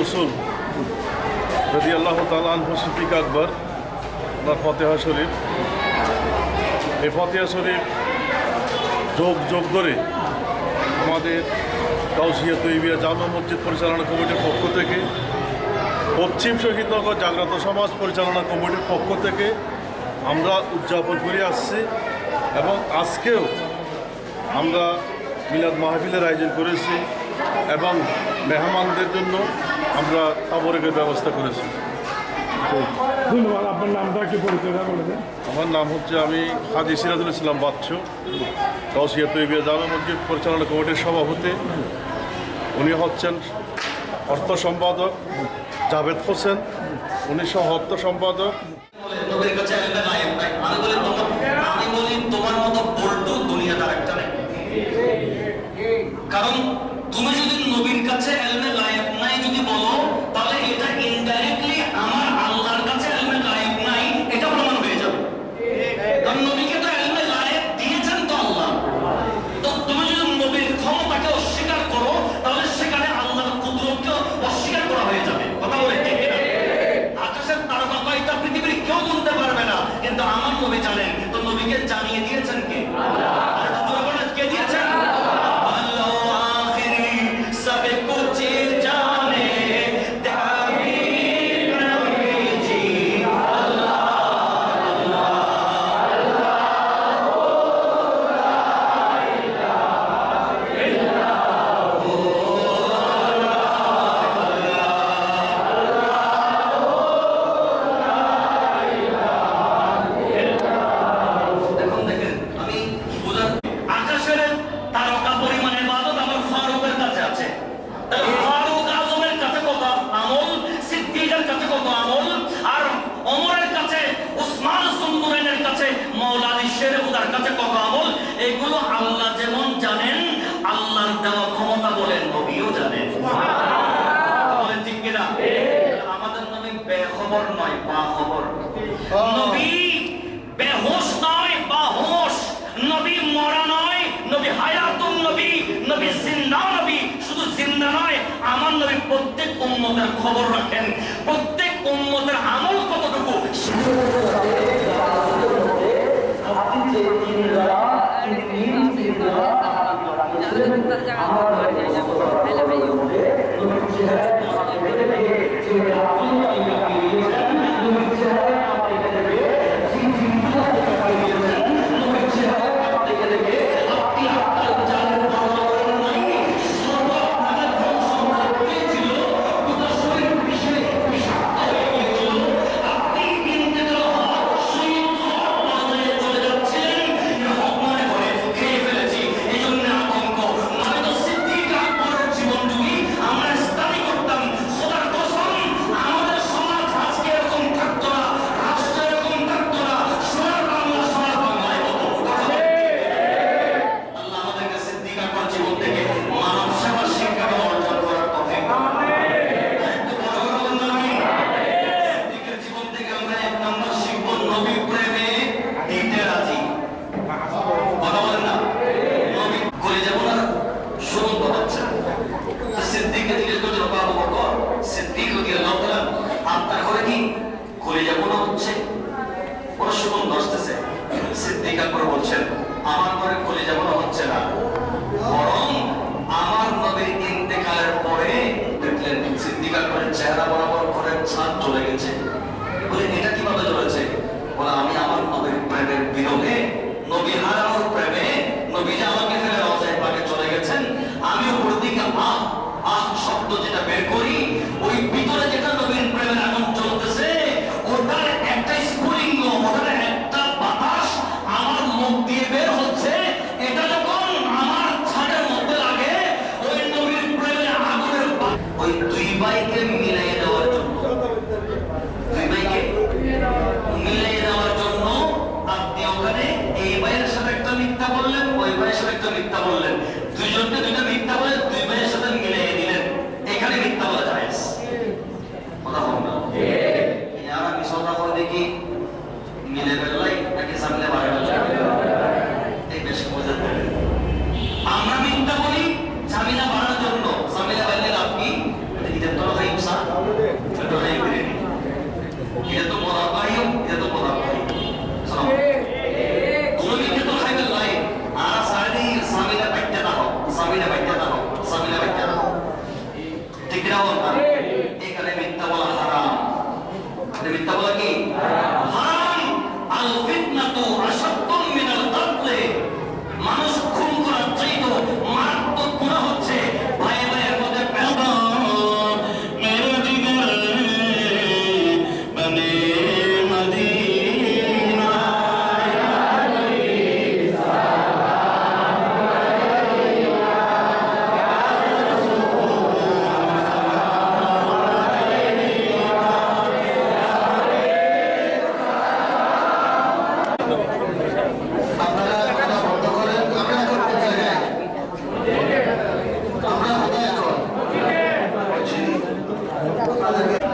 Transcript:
রসুল যদি আল্লাহ তালানহ সিদ্দিক আকবর আপনার ফতেহা শরীফ। এই ফতেহা শরীফ যোগ যোগ করে আমাদের কাউসিয়া তৈবিয়া জামা মসজিদ পরিচালনা কমিটির পক্ষ থেকে, পশ্চিম শহীদনগর জাগ্রত সমাজ পরিচালনা কমিটির পক্ষ থেকে আমরা উদযাপন করে আসছি এবং আজকেও আমরা মিলাদ মাহফিলের আয়োজন করেছি এবং মেহমানদের জন্য আমরা আবরেকের ব্যবস্থা করেছি। ধন্যবাদ আপনার নামটা আমার নাম হচ্ছে আমি হাজি সিরাজুল ইসলাম বাচ্চ তসিয়া তৈবিয়া জামা মসজিদ পরিচালনা কমিটির সভাপতি। উনি হচ্ছেন অর্থ সম্পাদক জাভেদ হোসেন। উনি সহ অর্থ সম্পাদক। কারণ তুমি যদি নবীর কাছে এলমে গায়েব নাই যদি বলো নবী বেহোশ নয়, বাহোশ। নবী মরা নয়, নবী হায়াতুন নবী নবী জিন্দা নবী। শুধু জিন্দা নয়, আমার নবী প্রত্যেক উন্মতের খবর রাখেন। প্রত্যেক উন্মতের আমল কতটুকু? ওই দুই ভাইকে মিলাই দেওয়ার জন্য। দুই ভাইকে মিলাই দেওয়ার জন্য আপনি ওখানে এই ভাইয়ের সাথে একটা মিথ্যা বললেন, ওই ভাইয়ের সাথে একটা মিথ্যা বললেন। দুজনকে দুইটা 하나님